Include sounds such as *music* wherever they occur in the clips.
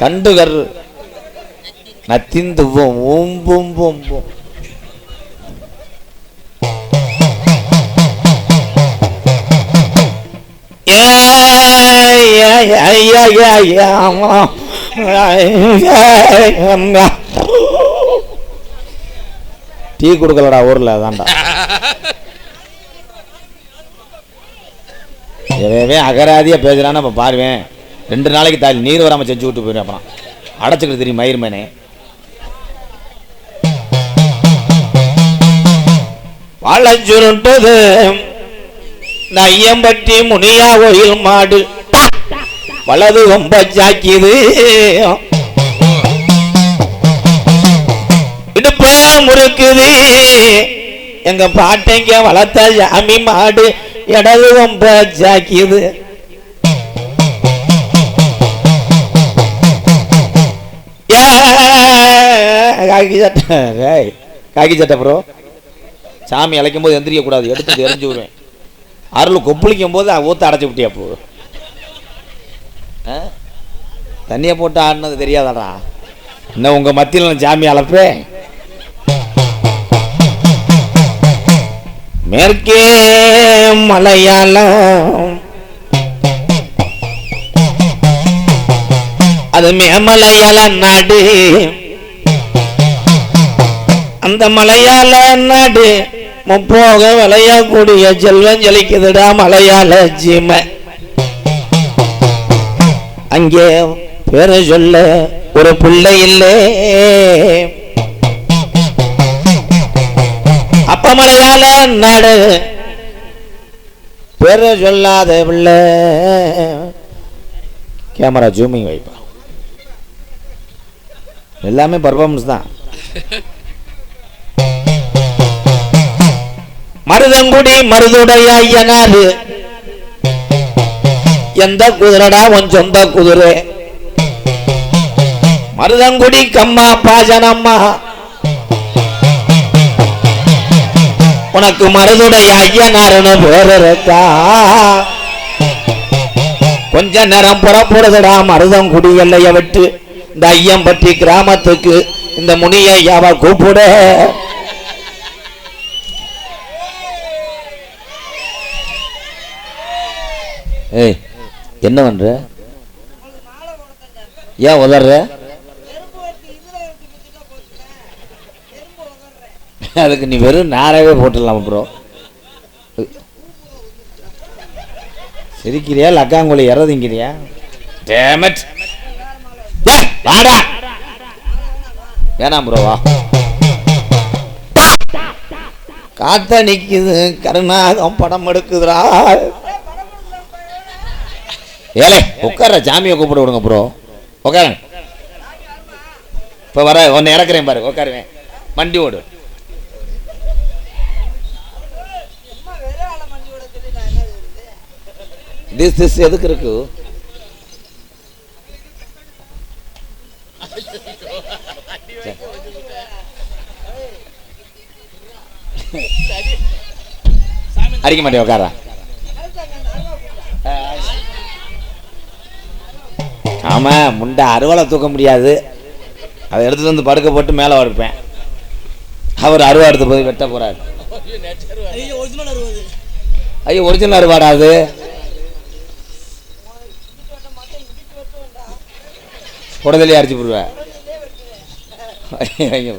கண்டுகர் நத்திந்து ஓம்பும் போம்பும் tea கொடுக்கலடா ஊர்ல அதான்டா. எதையவே அகராதியா பேசுறான்னு நம்ம பாருவேன். ரெண்டு நாளைக்கு தாலி நீர் வராமல் செஞ்சு விட்டு போயிடும் அப்புறம் அடைச்சிக்கிட்டு தெரியும் மயிர்மேனே வளஞ்சுருண்டது நையம்பட்டி முனியா கோயில் மாடு. வலது ரொம்ப சாக்கியது இடுப்ப முறுக்குது. எங்க பாட்டைங்க வளர்த்த சாமி மாடு. இடது ரொம்ப சாக்கியது காக்கி சட்டை. ஏய், காக்கி சட்டை ப்ரோ சாமி அழைக்கும் போது எந்திரிக்கக்கூடாது. எடுத்து எரிஞ்சு விடுவேன். அருள் கொப்பளிக்கும் போது ஊற்ற அடைச்சி விட்டியா போ. தண்ணியை போட்டு ஆடினது தெரியாதாடா. இன்னும் உங்கள் மத்தியில் நான் சாமி அழைப்பேன். மேற்கே மலையாளம். அது மேமலையாள நாடு. அந்த மலையால நாடு முப்போக விளையக்கூடிய செல்வம் ஜலிக்குதுடா மலையால ஜீமை. அங்கே பேர சொல்ல ஒரு பிள்ளை இல்லை. அப்ப மலையால நாடு பேர சொல்லாத பிள்ளை. கேமரா ஜூமிங் வைப்பா. எல்லாமே பர்ஃபார்மன்ஸ் தான். மருதங்குடி மருதுடைய ஐயனாரு எந்த குதிரடா உன் சொந்த குதிரை? மருதங்குடி கம்மா பாஜனம்மா. உனக்கு மருதுடைய ஐயனாருன்னு பேர் இருக்கா? கொஞ்ச நேரம் புறப்படுதுடா மருதங்குடி எல்லைய விட்டு. இந்த ஐயம்பட்டி கிராமத்துக்கு இந்த முனியையாவை கூப்பிட. ஏய் என்ன பண்ற? ஏன் உதற அதுக்கு நீ வெறும் நாராவே போட்டுடலாம் ப்ரோ சிரிக்கிறியா லக்காங்குழி இறதிங்கிறியா டேமட் வாடா. வேணாம் ப்ரோ வா. காத்த நிக்குது கருணாகம் படம் எடுக்குதுடா. ஏலே உட்கார சாமியை கூப்பிட விடுங்க ப்ரோ உட்கார இப்போ வர ஒன்று இறக்குறேன் பாரு உட்காருவேன். வண்டி ஓடு. திஸ் திஸ் எதுக்கு இருக்கு? அடிக்க மாட்டேன் உட்காரா? ஆமா முண்டை அருவாளை தூக்க முடியாது. அதை எடுத்துட்டு வந்து படுக்க போட்டு மேலே வடுப்பேன் அவர் அருவா எடுத்து போய் வெட்ட போறாரு. ஐயோ ஒரிஜினல் அருவாடா அது? புடதலி அரைச்சி போடுவேன். ஐயோ,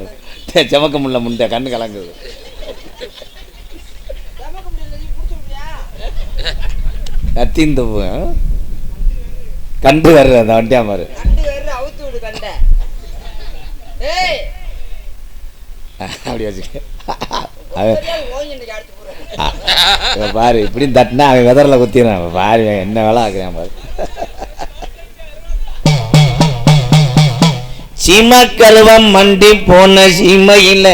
செமக்க முடியல முண்டை கண்ணு கலங்குது. கத்திந்து கண்டு வர்ற அந்த வண்டியா ஏய்! அப்படி வச்சுக்க. பாரு இப்படி தட்டினா அவன் வெதரில் குத்திடுறான். பாரு என்ன வேலை ஆக்குறான் பாரு. சீமக்கருவம் மண்டி போன சீமையில.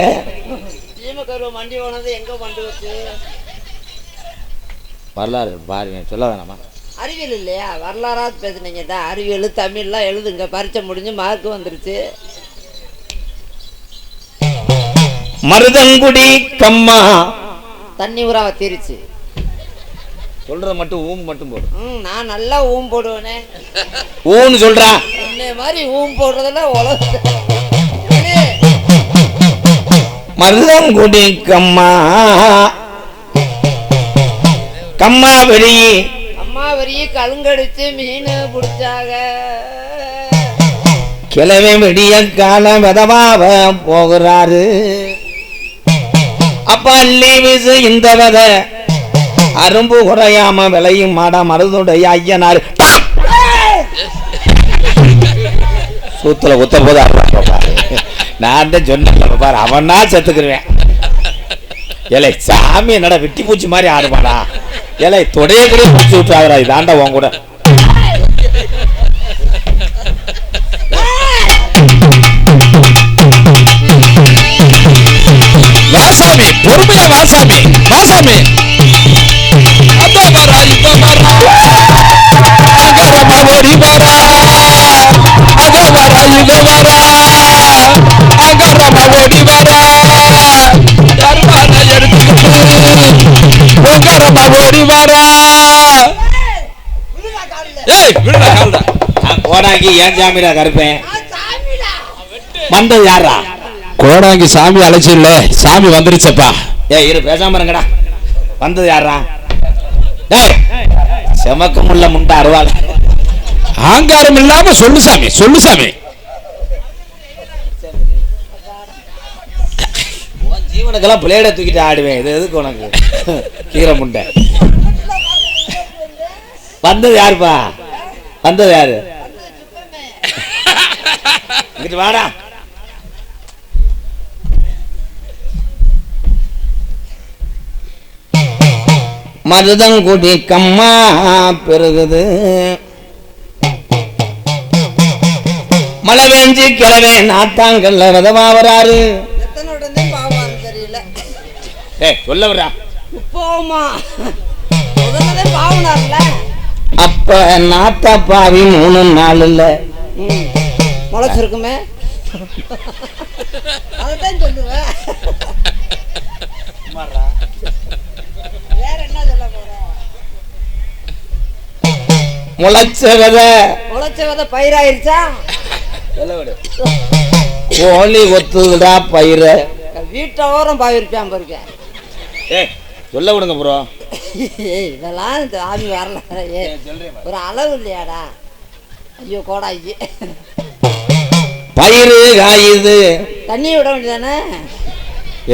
சீமக்கருவ மண்டி போனது எங்க மண்டி வச்சு? வரலாறு பாருங்க சொல்ல வேணாமா? அறிவியல் இல்லையா? வரலாறா பேசுனீங்க. தான் அறிவியல் தமிழ்லாம் எழுதுங்க. பரீட்சை முடிஞ்சு மார்க் வந்துருச்சு. மருதங்குடி கம்மா. தண்ணி ஊரா வத்திருச்சு சொல்றது மட்டும் ஊம் மட்டும் போடும் ம் நான் நல்லா ஊம் போடுவேனே. ஊன்னு சொல்றான் என்ன உன்னை மாதிரி ஊம் போடுறதுல உலக மருதங்குடி கம்மா. கம்மா வெளி அம்மா வரிய மீன் பிடிச்சாங்க கிழமை விடிய காலம் விதவாவ போகிறாரு. அப்பா லீவிசு இந்த வித அரும்பு குறையாம விளையும் மாட மருதுடைய ஐயனாரு. சூத்துல குத்த போது நான் தான் சொன்னேன் பாரு அவனா செத்துக்கிருவேன். ஏலே சாமி என்னடா வெட்டி பூச்சி மாதிரி ஆடுமாடா ஏலே தொடைய கூட பூச்சி விட்டுறாதடா இதாண்டா உன் கூட. வாசாமி பொறுமையா வாசாமி வாசாமி. கோடாங்கி ஏன் ஜாமீரா கருப்பேன் வந்தது யாரா? கோடாங்கி சாமி அழைச்சு இல்ல சாமி வந்துருச்சப்பா. ஏ இரு பேசாம இருங்கடா. வந்தது யாரா? டேய் செமக்க முள்ள முண்டை அருவாள். ஆங்காரம் இல்லாம சொல்லு சாமி சொல்லு சாமி. உன் ஜீவனுக்கெல்லாம் பிளேட தூக்கிட்டு ஆடுவேன். இது எதுக்கு உனக்கு? கீரை முண்டை. வந்தது யாருப்பா? வந்தது யாரு? இங்கிட்டு வாடா. மருதங்குடி கம்மா பெருகுது. மழை வேஞ்சி கிழவே நாத்தாங்கல்ல விதமா வராரு சொல்ல வரா போமா அப்ப நாத்தா பாவி மூணு நாள் இல்ல முளைச்சிருக்குமே. அதைத்தான் சொல்லுவேன். வேற என்ன சொல்ல போற முளைச்ச வித. முளைச்ச வித பயிராயிருச்சா? கோழி ஒத்துதுடா பயிர வீட்டை ஓரம் பாயிருப்பான் பாருக்க ஏய் சொல்ல விடுங்க ப்ரோ. ஏய், இதெல்லாம் இந்த ஆமி வரல. ஏய், ஒரு அளவு இல்லையாடா? ஐயோ கோடாயி. பயிறு காயுது. தண்ணி விட வேண்டியதானே?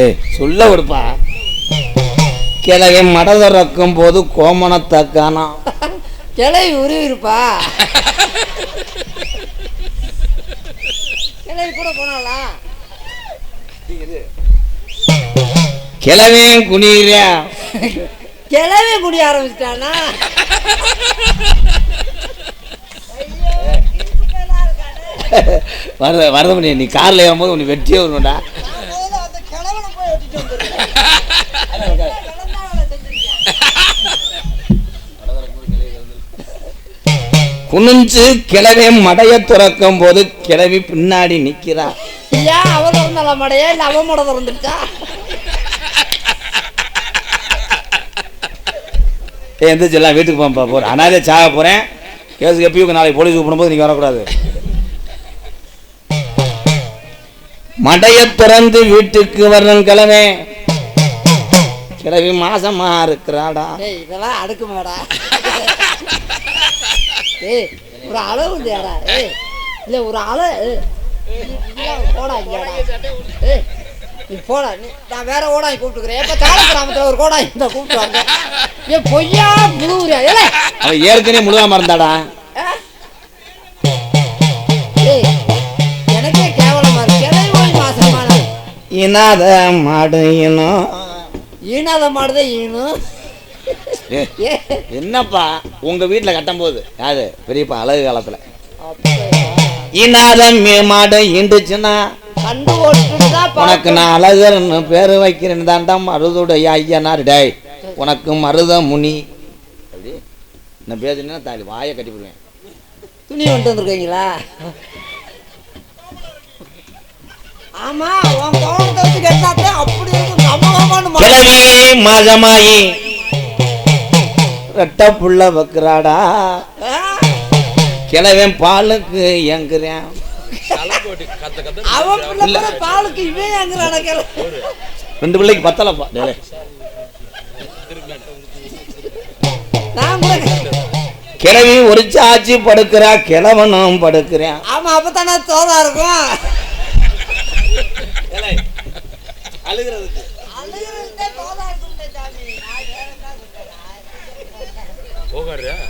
ஏய் சொல்ல விடுப்பா. கிழவை மட திறக்கும் போது கோமணத்தை காணோம் *laughs* கிளவி உருவிருப்பா. கிளவி கூட போனாளா? கிழவே குனிறியா கிளவி குடிய ஆரம்பிச்சிட்டானா? வரத வரத பண்ணி நீ கார்ல ஏறும்போது உன்னை வெட்டியே வருவேன்டா குனிஞ்சு கிழவே மடைய துறக்கும் போது கிழவி பின்னாடி நிக்கிறா. ஏன் அவ திறந்தால மடையா? இல்ல அவன் மட திறந்துருச்சா? எந்திரிச்சு எல்லாம் வீட்டுக்கு போப்பா போகிறேன் அனாதே சாக போகிறேன் கேஸுக்கு எப்பயும் நாளைக்கு போலீஸ் கூப்பிடும்போது நீங்கள் வரக்கூடாது. மடைய திறந்து வீட்டுக்கு வரணும் கிழமை கிழவி மாசமா இருக்கிறாடா. இதெல்லாம் அடுக்கு மேடா ஏய் ஒரு அளவு இல்லையாடா. ஏய் இல்ல ஒரு அளவு போடா ஏய் நீ போடா. நீ நான் வேற ஓடாய் கூப்பிட்டுக்கிறேன். எப்ப தாழ கிராமத்துல ஒரு கோடாய் இந்த கூப்பிட்டு வாங்க. ஏ பொய்யா புழுவுறியா ஏலே. அவன் ஏற்கனவே முழுகாம இருந்தாடா? ஏய் இனாத மாடு இனம் ஈனாத மாடுதான் ஈனும் என்னப்பா உங்க வீட்டுல கட்டும் போது யாரு? பெரியப்பா அழகு காலத்துல? இனாத மீ- மாடு ஈண்டுச்சுன்னா கண்டு உனக்கு நான் அழகர்னு பேரு வைக்கிறேன் தாண்டா மருதுடைய ஐயனார். டேய் உனக்கு மருத முனி. அப்படி நான் பேசுனா தாலி வாயை கட்டி போடுவேன். துணி கொண்டு வந்திருக்கீங்களா? ஆமா உன் கோவத்தை கேட்டாத்தே அப்படி இருக்கும். ரெட்ட புள்ள வைக்கிறாடா? கிழவன் பாலுக்கு எங்குறேன் அவன் பிள்ளை பிற பாலுக்கு இவன் எங்கிறான கிள. ரெண்டு பிள்ளைக்கு பத்தலப்பா கிழவி ஒரு சாச்சி படுக்கிறா கிழவனும் படுக்கிறேன். ஆமா அப்பதானே தோதா இருக்கும் அழுகிறதுக்கு அழுகிறதுக்கே தோதா இருக்கும்டே சாமி. நான் வேற என்ன சொல்றேன்?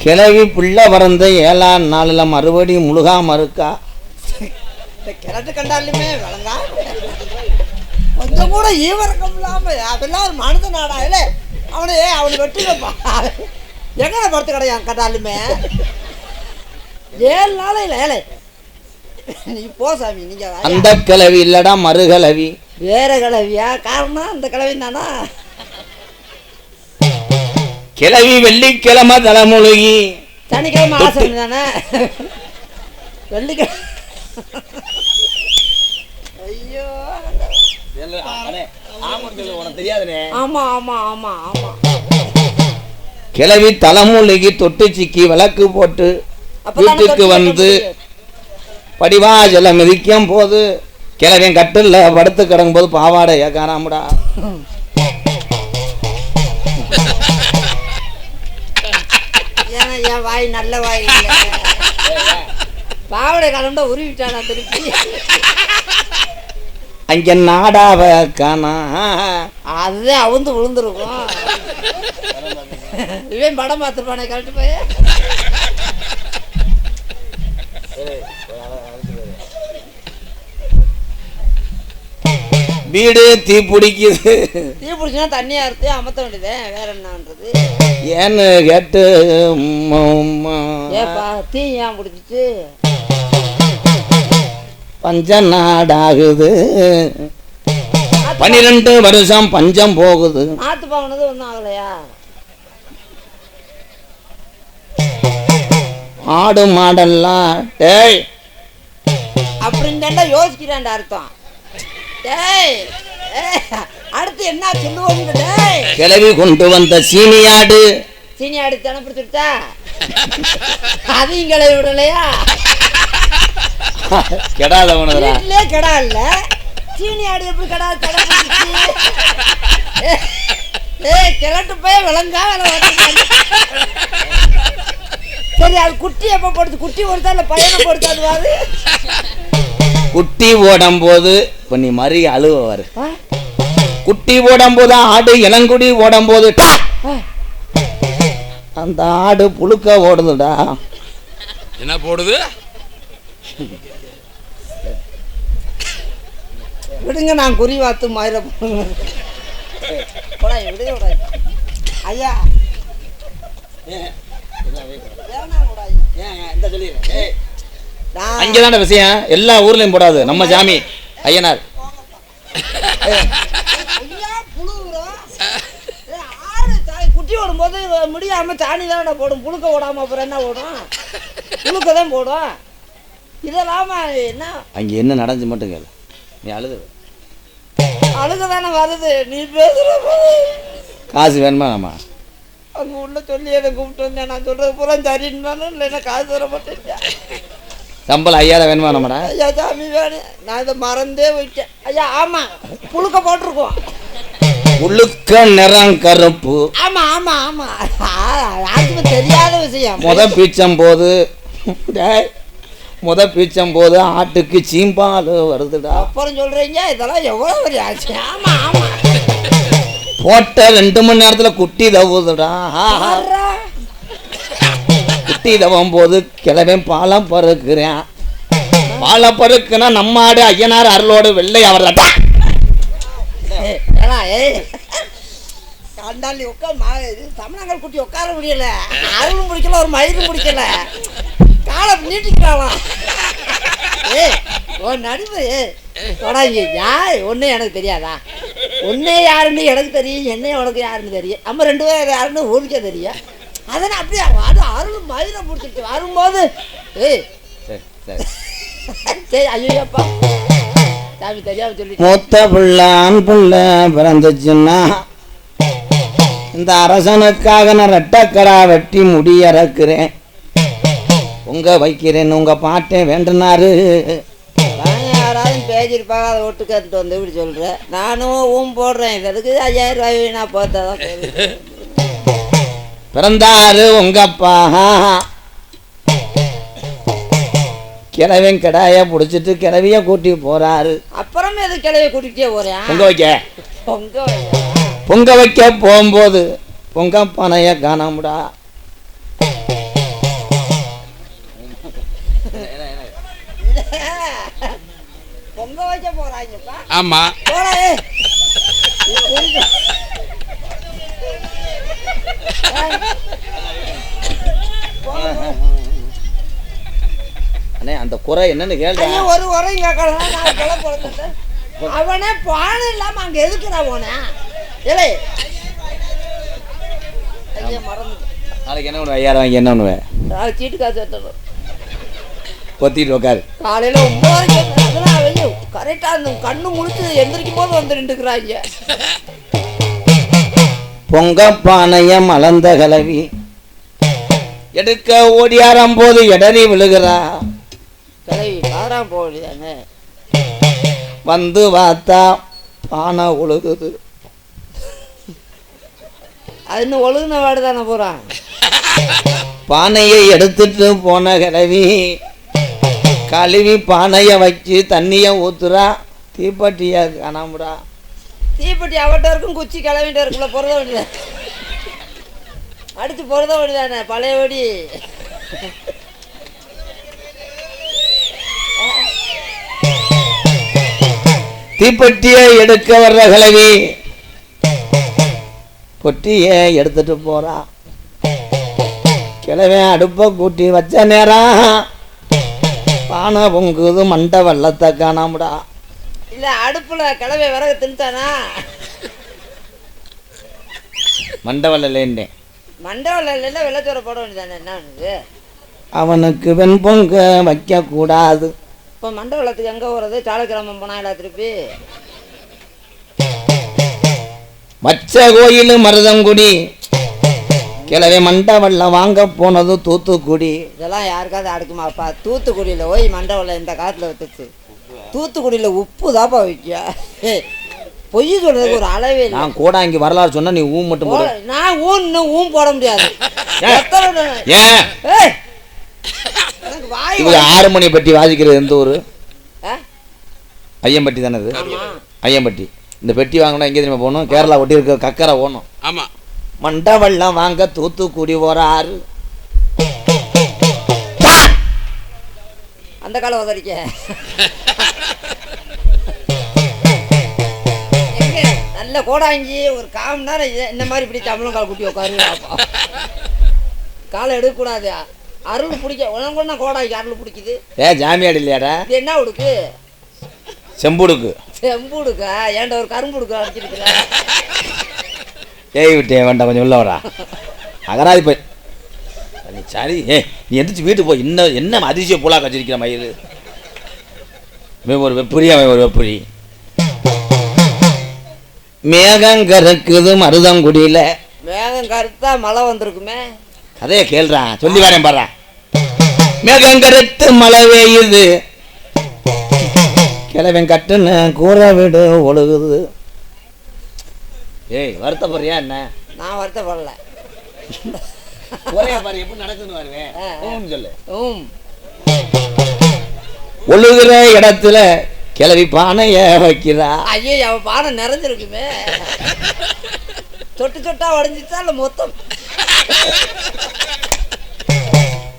கிழவி பிள்ளை பிறந்த ஏழாம் நாளில் மறுபடியும் முழுகாம இருக்கா இந்த கிழட்டு கண்டாலுமே விளங்கா? கொஞ்சம் கூட ஈவரக்கம் இல்லாம அதெல்லாம் ஒரு மனித நாடா இல்ல அவனே அவனை வெட்டி வைப்பான் எங்கன படுத்து கிடையாது கண்டாலுமே? ஏழு நாள் இல்லை ஏழை. *laughs* நீ போ சாமி நீங்க. அந்த கிழவி இல்லடா மறுகிழவி. வேற கிழவியா? காரணம் அந்த கிழவி தானா? கிழவி வெள்ளிக்கிழமை தலைமுழுகி. சனிக்கிழமை ஆசனம் தானே வெள்ளிக்கிழமை ஐயோ. ஆமா ஆமா ஆமா ஆமா. கிழவி தலைமுழுகி தொட்டு சிக்கி விளக்கு போட்டு வீட்டுக்கு வந்து வைக்க படிவாசல மிதிக்கும் போது கிழவன் கட்டில்ல படுத்து கிடக்கும் போது பாவாடை காணாமடா ஏன்னா என் வாய் நல்ல வாய் பாவடை கலண்டா உருவிட்டானா திருப்பி. அங்க நாடாவ காணா. அதுதான் அவுந்து விழுந்துருக்கும். இவன் படம் பார்த்துருப்பானே கரெக்டு போய். வீடு தீ பிடிக்குது. தீ பிடிச்சினா தண்ணியா இருக்கு அமர்த்த வேண்டியதே. வேற என்னன்றது. ஏன்னு கேட்டு. ஏப்பா தீ ஏன் பிடிச்சிச்சு? பஞ்ச நாடாகுது. பன்னிரெண்டு வருஷம் பஞ்சம் போகுது. ஆத்து பாவனது ஒன்றும் ஆகலையா? ஆடு மாடெல்லாம் டேய். அப்படின்னு யோசிக்கிறான்டா அர்த்தம். டேய் அடுத்து என்ன சொல்லுவோம் டேய்? கிளவி கொண்டு வந்த சீனியாடு சீனி ஆடி தானே பிடிச்சிருச்சா? அதையும் கிளவி விடலையா? கெடாதவனதுடா வீட்டிலே கடா இல்ல சீனி ஆடு எப்படி கடா கடை பிடிச்சிச்சு ஏய், கிழட்டு போய் விளங்கா. சரி அது குட்டி எப்போ போடுது? குட்டி போடுதா இல்லை பையனை போடுதாது குட்டி ஓடும் போது இப்ப நீ மறி அழுவாரு குட்டி ஓடும் போது ஆடு இளங்குடி ஓடும் போது அந்த ஆடு புழுக்க ஓடுதுடா. என்ன போடுது? விடுங்க நான் குறி வாத்து மயிர விடுங்க ஐயா. அங்கதான விஷயம். எல்லா ஊர்லயும் போடாது. நம்ம சாமி. ஐயனார். குட்டி ஓடும்போது முடியாம சாணி தானே போடும் புழுக்க ஓடாம அப்புறம் என்ன ஓடும் புழுக்க தான் போடும் இதெல்லாம் என்ன அங்க என்ன நடந்து மட்டும் கேளு. நீ அழுது. அழுக தானே வருது நீ பேசுற காசு வேணுமா ஆமா அங்க உள்ள சொல்லி அதை கூப்பிட்டு வந்தேன்? நான் சொல்றது பூரா சரின்னு தானே இல்லைன்னா காசு தர மாட்டேன் சம்பளம் ஐயாயிரம் வேணுமா நம்மடா? ஐயா சாமி வேணும் நான் இதை மறந்தே போயிட்டேன். ஐயா ஆமா. புழுக்க போட்டிருக்கோம். உளுக்க நிறம் கருப்பு. ஆமா ஆமா ஆமா. யாருக்குமே தெரியாத விஷயம். முத பீச்சம் போது முத பீச்சம் போது ஆட்டுக்கு சீம்பால் வருதுடா. அப்புறம் சொல்றீங்க இதெல்லாம் எவ்வளவு பெரிய ஆச்சு ஆமா ஆமா. போட்ட ரெண்டு மணி நேரத்துல குட்டி தவுதுடா. ஆறா. குட்டி தவும் போது கிளவன் பாலம் பறக்குறேன் பாலை பறக்குனா நம்ம ஆடு ஐயனார் அருளோடு வெள்ளை அவர்தான். ஏய், ஏய். கண்டாலி உட்கார் மா இது தமிழங்கள் குட்டி உட்கார முடியல. அருளும் பிடிக்கல ஒரு மயிலும் பிடிக்கல. காலை நீட்டிக்கிறாளாம். ஏ ஓ நடிப்பு தொடாங்க யார்? ஒன்றும் எனக்கு தெரியாதா? ஒன்னே யாருன்னு எனக்கு தெரியும் என்ன உனக்கு யாருன்னு தெரியும். நம்ம ரெண்டு பேரும் யாருன்னு ஊருக்கே தெரியும். அதனால் அப்படியே அது அருள் மயிலை பிடிச்சிட்டு வரும்போது ஏய். சரி ஐயோப்பா சாமி தெரியாம சொல்லி மூத்த புள்ள ஆண் புள்ள பிறந்துச்சுன்னா இந்த அரசனுக்காக நான் ரெட்டக்கடா வெட்டி முடி இறக்குறேன் உங்க வைக்கிறேன் உங்க பாட்டே வேண்டுனாரு. நான் யாராவது பேசியிருப்பாங்க அதை ஒட்டு கேட்டுட்டு வந்து இப்படி சொல்கிறேன் நானும் ஊம் போடுறேன். இது அதுக்கு ஐயாயிரம் ரூபாய் வீணா பார்த்தா தான். பிறந்தாரு உங்க அப்பா கிழவன் கிடாய பிடிச்சிட்டு கிளவிய கூட்டி போறாரு. அப்புறம் எது கூட்டிகிட்டே போகிறேன் பொங்க வைக்க. பொங்க. பொங்க வைக்க போகும்போது பொங்க பனைய காணாமடா. பொங்க வைக்க போகிறாங்கப்பா ஆமா. போடா ஏய். இது புரியுது. ஏய். போங்க, போங்க. அண்ணே அந்த குறை என்னன்னு கேள்வி ஒரு உரையும் கேட்கலாம் அவனே பானை இல்லாம அங்க எதுக்குடா போன மறந்து நாளைக்கு என்ன பண்ணுவேன் ஐயாயிரம் வாங்கி என்ன பண்ணுவேன் நாளைக்கு சீட்டு காசு எடுத்துடும் கொத்திட்டு உட்காரு காலையில ஒன்பது மணிக்கு அதெல்லாம் ஐயோ கரெக்டா அந்த கண்ணு முழிச்சு எந்திரிக்கும் போது வந்து நின்றுக்கிறாங்க பொங்க பானைய மலர்ந்த கலவி. எடுக்க ஓடியாரம் போது இடறி விழுகிறா. கிளவி பாராம போக வேண்டியதானே வந்து பார்த்தா பானை உழுகுது அது இன்னும் ஒழுகுன வாடு தானே போறான் பானையை எடுத்துட்டு போன கிழவி கழுவி பானையை வச்சு தண்ணியை ஊத்துறா. தீப்பெட்டியை காணாமடா தீப்பெட்டி அவட்ட இருக்கும் குச்சி கிளம்பிட்டு இருக்குல்ல பொருத வேண்டியது அடுத்து பொருத வேண்டியதானே பழையபடி தீப்பெட்டியை எடுக்க வர்ற கிழவி பொட்டியை எடுத்துட்டு போறா. கிழவன் அடுப்பை கூட்டி வச்ச நேரம் பானை பொங்குது மண்டை வெள்ளத்தை காணாமடா. இல்ல அடுப்புல கிளவி விறகு தின்ட்டானா மண்டை வெள்ளலேன்னே மண்டபம்ல இல்லைன்னா வெள்ளச்சோரை போட வேண்டியதானே என்ன பண்ணுது அவனுக்கு வெண்பொங்க வைக்க கூடாது இப்போ மண்டபத்துக்கு எங்கே போகிறது சாலக்கிராமம் போனாங்களா திருப்பி? மச்ச கோயில் மருதங்குடி. கிழவை மண்டை வெள்ளம் வாங்க போனது தூத்துக்குடி. இதெல்லாம் யாருக்காவது அடுக்குமாப்பா தூத்துக்குடியில் போய் மண்டபம்ல இந்த காலத்தில் வச்சுச்சு தூத்துக்குடியில் உப்பு தாப்பா வைக்க பொய் சொல்றதுக்கு ஒரு அளவே இல்லை. நான் கோடாங்கி வரலாறு சொன்னா நீ ஊ மட்டும் போடு. நான் ஊன் இன்னும் ஊன் போட முடியாது. ஏன்? எத்தனை தடவை- ஏன் ஏய், எனக்கு வாய் இவங்க ஆறு மணி பட்டி வாசிக்கிறது எந்த ஊர்? ஐயம்பட்டி தானே இது? ஐயம்பட்டி. இந்த பெட்டி வாங்கினா எங்கே தெரியுமா போகணும்? கேரளா ஒட்டி இருக்க கக்கரை போகணும். ஆமா. மண்டை வெள்ளம் வாங்க தூத்துக்குடி போறாரு அந்த காலம் உதறிக்க. *laughs* நல்ல கோடாங்கி ஒரு கால் மணி நேரம் இந்த மாதிரி இப்படி தமிழும் கால் குட்டி உட்காரு காலை எடுக்கக்கூடாது. அருள் பிடிக்க உனக்கு ஒன்றா கோடாங்கி அருள் பிடிக்குது. ஏ ஜாமியாடு இல்லையாடா? இது என்ன உடுக்கு? செம்புடுக்கு. செம்பு உடுக்கா ஏன்டா ஒரு கரும்பு உடுக்க அடிச்சிருக்கிற? ஏய் விட்டே வேண்டாம் கொஞ்சம் உள்ள வரா அகராதி போய். நீ சரி. ஏ நீ எந்திரிச்சு வீட்டுக்கு போய் இன்னும் என்ன அதிசய புலா கச்சிருக்கிற இவன் ஒரு வெப்புரி அவன் ஒரு வெப்புரி மேகம் கறக்குது மருதங்குடியில. மேகம் கருத்தா மழை வந்திருக்குமே. கதையை கேள்றான் சொல்லி வரேன் பாரு மேகம் கருத்து மழை பெய்யுது. கிழவன் கட்டுன்னு கூரை வீடு ஒழுகுது. ஏய் வருத்தப்படுறியா என்ன? நான் வருத்தப்படல. ஒரே பாரு எப்படி நடக்குதுன்னு வருவேன் சொல்லு. ஒழுகுற இடத்துல கிளவி பானைய வைக்கிறா. ஐயோ அவன் பானை நிறைஞ்சிருக்குமே. சொட்டு சொட்டா உடஞ்சிச்சா இல்லை மொத்தம்?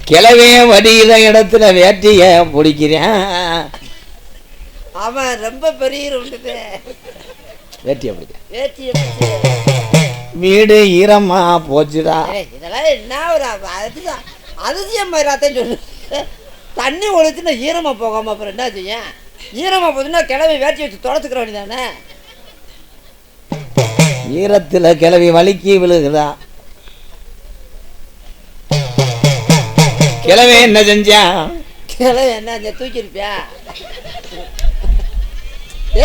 கிளவிய வடிகிற இடத்துல வேட்டிய பிடிக்கிறேன் அவன் ரொம்ப பெரிய வேட்டிய பிடிக்க வேட்டியை வீடு ஈரமா போச்சுடா. இதெல்லாம் என்ன ஒரு அதுதான் அதிசயம் மாதிரிதான் சொல்லு தண்ணி ஒழிச்சுன்னா ஈரமாக போகாம அப்புறம் என்ன செய்யும்? ஈரமாக போச்சுன்னா கிளவி வேட்டி வச்சு தொடச்சுக்கிற வேண்டியதானே ஈரத்துல கிளவி வலிக்கி விழுகுதா? கிளவி என்ன செஞ்சான் கிளவி என்ன இங்க தூக்கியிருப்பியா?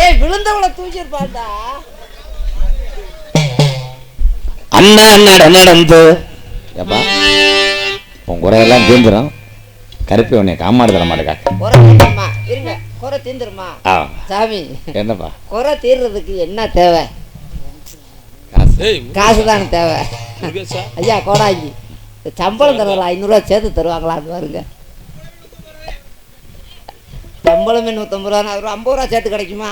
ஏய் விழுந்தவளை தூக்கியிருப்பான்டா. அண்ணா நட நடந்து ஏப்பா உன் குறையெல்லாம் தீர்ந்துடும் கருப்பி உன்னை காமாடு தர மாட்டேக்கா. இருங்க. குறை தீர்ந்துருமா சாமி. என்னப்பா? குறை தீர்றதுக்கு என்ன தேவை? காசு. தானே தேவை. ஐயா கோடாங்கி. சம்பளம் தருவாங்களா ஐநூறுரூவா சேர்த்து தருவாங்களா அது பாருங்க. சம்பளமே நூற்றம்பது ரூபா ஒரு ஐம்பது ரூபா சேர்த்து கிடைக்குமா?